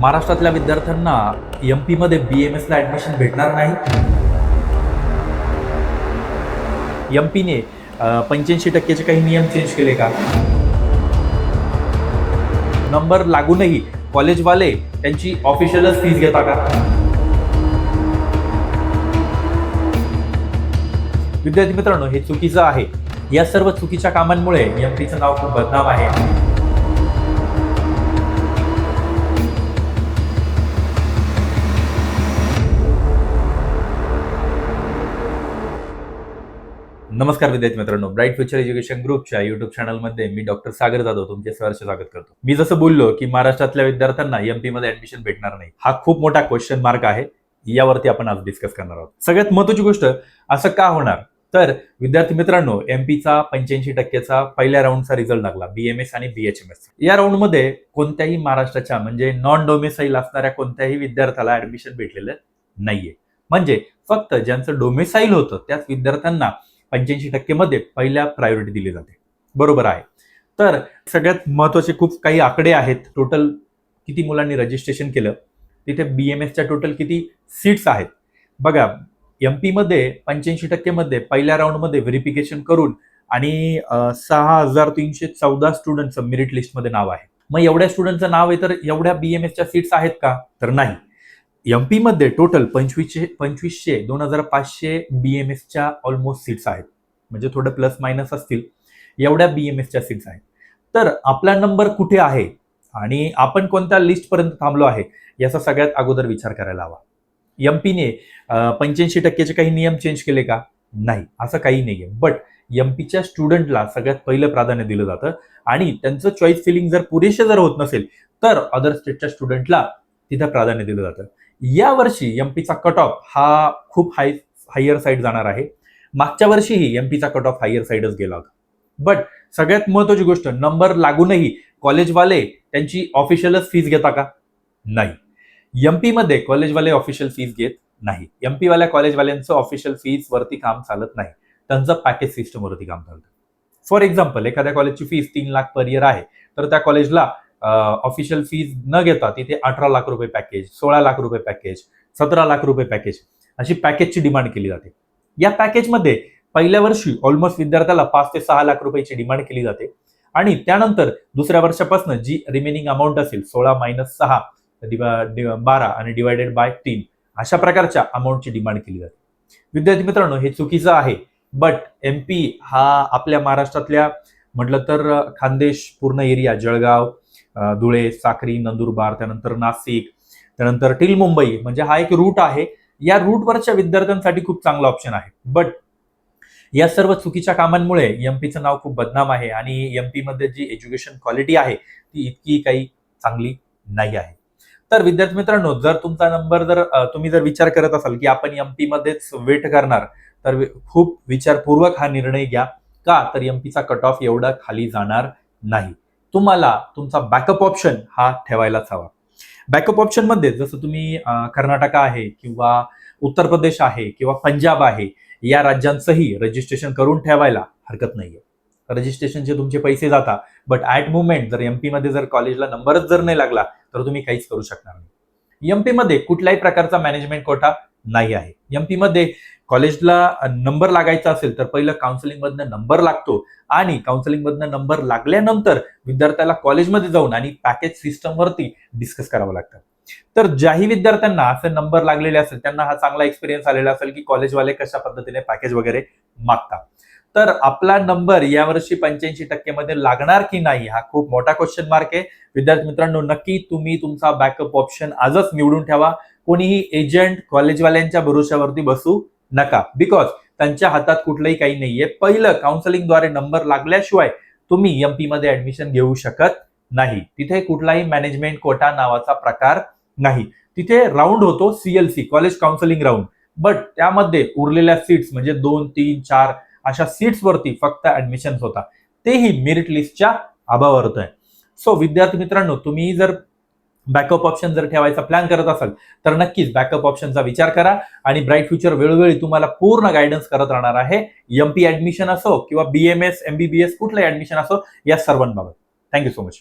महाराष्ट्रातल्या विद्यार्थ्यांना एम पीमध्ये बी एम एसला ॲडमिशन भेटणार नाही. एम पीने पंच्याऐंशी टक्क्याचे काही नियम चेंज केले का? नंबर लागूनही कॉलेजवाले त्यांची ऑफिशियलच फीज घेता का? विद्यार्थी मित्रांनो हे चुकीचं आहे. या सर्व चुकीच्या कामांमुळे एम पीचं नाव खूप बदनाम आहे. नमस्कार विद्यार्थी मित्रांनो ब्राईट फ्युचर एज्युकेशन ग्रुपच्या युट्यूब चॅनलमध्ये मी डॉक्टर सागर जाधव तुमचे सहर्ष स्वागत करतो. मी जसं बोललो की महाराष्ट्रातल्या विद्यार्थ्यांना एमपी मध्ये ऍडमिशन भेटणार नाही. हा खूप मोठा क्वेश्चन मार्क आहे. यावरती आपण आज डिस्कस करणार आहोत. सगळ्यात महत्वाची गोष्ट असं का होणार? तर विद्यार्थी मित्रांनो एमपीचा पंच्याऐंशी टक्क्याचा पहिल्या राऊंडचा रिझल्ट लागला बीएमएस आणि बीएचएमएस या राऊंडमध्ये कोणत्याही महाराष्ट्राच्या म्हणजे नॉन डोमेसाईल असणाऱ्या कोणत्याही विद्यार्थ्याला ऍडमिशन भेटलेलं नाहीये. म्हणजे फक्त ज्यांचं डोमेसाईल होतं त्याच विद्यार्थ्यांना पंच्याऐंशी टक्केमध्ये पहिल्या प्रायोरिटी दिली जाते. बरोबर आहे. तर सगळ्यात महत्त्वाचे खूप काही आकडे आहेत. टोटल किती मुलांनी रजिस्ट्रेशन केलं? तिथे बी एम एसच्या टोटल किती सीट्स आहेत? बघा एम पीमध्ये पंच्याऐंशी टक्केमध्ये पहिल्या राऊंडमध्ये व्हेरिफिकेशन करून आणि सहा हजार तीनशे चौदा स्टुडंटचं मेरिट लिस्टमध्ये नाव आहे. मग एवढ्या स्टुडंटचं नाव आहे तर एवढ्या बी एम एसच्या सीट्स आहेत का? तर नाही. एम पीमध्ये टोटल पंचवीसशे पंचवीसशे दोन हजार पाचशे बी एम एसच्या ऑलमोस्ट सीट्स आहेत. म्हणजे थोडं प्लस मायनस असतील. एवढ्या बी एम एसच्या सीट्स आहेत. तर आपला नंबर कुठे आहे? आणि आपण कोणत्या लिस्टपर्यंत थांबलो आहे? याचा सगळ्यात अगोदर विचार करायला हवा. एम पीने पंच्याऐंशी टक्क्याचे काही नियम चेंज केले का? नाही. असं काही नाही आहे बट एम पीच्या स्टुडंटला सगळ्यात पहिलं प्राधान्य दिलं जातं. आणि त्यांचं चॉईस फिलिंग जर पुरेसे जर होत नसेल तर अदर स्टेटच्या स्टुडंटला तिथं प्राधान्य दिलं जातं. या वर्षी एम पीचा कट ऑफ हा खूप हाय हायर साईड जाणार आहे. मागच्या वर्षीही एम पीचा कट ऑफ हायर साईडच गेला होता. बट सगळ्यात महत्वाची नंबर लागूनही कॉलेजवाले त्यांची ऑफिशियलच फीज घेता का? नाही. एम पीमध्ये कॉलेजवाले ऑफिशियल फीज घेत नाही. एम पीवाल्या कॉलेजवाल्यांचं ऑफिशियल फीज वरती काम चालत नाही. त्यांचं पॅकेज सिस्टम वरती काम चालतं. फॉर एक्झाम्पल एखाद्या कॉलेजची फीज तीन लाख पर इयर आहे. तर त्या कॉलेजला ऑफिशियल फीज न घेता तिथे अठरा लाख रुपये पॅकेज सोळा लाख रुपये पॅकेज सतरा लाख रुपये पॅकेज अशी पॅकेजची डिमांड केली जाते. या पॅकेजमध्ये पहिल्या वर्षी ऑलमोस्ट विद्यार्थ्याला पाच ते सहा लाख रुपयाची डिमांड केली जाते. आणि त्यानंतर दुसऱ्या वर्षापासून जी रिमेनिंग अमाऊंट असेल सोळा मायनस सहा बारा आणि डिवायडेड बाय तीन अशा प्रकारच्या अमाऊंटची डिमांड केली जाते. विद्यार्थी मित्रांनो हे चुकीचं आहे बट एम पी हा आपल्या महाराष्ट्रातल्या म्हटलं तर खानदेश पूर्ण एरिया जळगाव धुळे साक्री नंदुरबार त्यानंतर नाशिक त्यानंतर टिल मुंबई म्हणजे हा एक रूट आहे. या रूटवरच्या विद्यार्थ्यांसाठी खूप चांगला ऑप्शन आहे. बट या सर्व चुकीच्या कामांमुळे एमपीचं नाव खूप बदनाम आहे आणि एमपी मध्ये जी एज्युकेशन क्वालिटी आहे ती इतकी काही चांगली नाही आहे. तर विद्यार्थी मित्रांनो जर तुमचा नंबर जर तुम्ही जर विचार करत असाल की आपण एमपी मध्येच वेट करणार तर खूप विचारपूर्वक हा निर्णय घ्या. का? तर एमपीचा कट ऑफ एवढा खाली जाणार नाही. तुम्हाला तुमचा बॅकअप ऑप्शन हा ठेवायलाच हवा. बॅकअप ऑप्शनमध्ये जसं तुम्ही कर्नाटका आहे किंवा उत्तर प्रदेश आहे किंवा पंजाब आहे या राज्यांचंही रजिस्ट्रेशन करून ठेवायला हरकत नाहीये. रजिस्ट्रेशनचे तुमचे पैसे जाता बट ऍट मुवमेंट जर एमपी मध्ये जर कॉलेजला नंबरच जर नाही लागला तर तुम्ही काहीच करू शकणार नाही. एमपी मध्ये कुठल्याही प्रकारचा मॅनेजमेंट कोटा नाही आहे. एमपी मध्ये कॉलेजला नंबर लागायचा असेल तर पहिलं काउन्सिलिंगमधनं नंबर लागतो आणि काउन्सिलिंगमधनं नंबर लागल्यानंतर विद्यार्थ्याला कॉलेजमध्ये जाऊन आणि पॅकेज सिस्टमवरती डिस्कस करावं लागतं. तर ज्याही विद्यार्थ्यांना असे नंबर लागलेले असेल त्यांना हा चांगला एक्सपिरियन्स आलेला असेल की कॉलेजवाले कशा पद्धतीने पॅकेज वगैरे मागतात. तर आपला नंबर यावर्षी पंच्याऐंशी टक्केमध्ये लागणार की नाही हा खूप मोठा क्वेश्चन मार्क आहे. विद्यार्थी मित्रांनो नक्की तुम्ही तुमचा बॅकअप ऑप्शन आजच निवडून ठेवा. कोणीही एजंट कॉलेजवाल्यांच्या भरोश्यावरती बसू नका. बिकॉज त्यांच्या हातात कुठलंही काही नाहीये. पहिलं काउन्सलिंगद्वारे नंबर लागल्याशिवाय तुम्ही एमपी मध्ये ऍडमिशन घेऊ शकत नाही. तिथे कुठलाही मॅनेजमेंट कोटा नावाचा प्रकार नाही. तिथे राऊंड होतो CLC college counselling round but त्यामध्ये उरलेल्या सीट्स म्हणजे दोन तीन चार अशा सीट्सवरती फक्त ऍडमिशन होता. तेही मेरिट लिस्टच्या अभावावर आहे सो विद्यार्थी मित्रांनो तुम्ही जर बॅकअप ऑप्शन जर ठेवायचा प्लॅन करत असाल तर नक्कीच बॅकअप ऑप्शनचा विचार करा आणि ब्राईट फ्युचर वेळोवेळी तुम्हाला पूर्ण गायडन्स करत राहणार आहे. एमपी ऍडमिशन असो किंवा बीएमएस एमबीबीएस कुठलंही ऍडमिशन असो या सर्वांबाबत. Thank you so much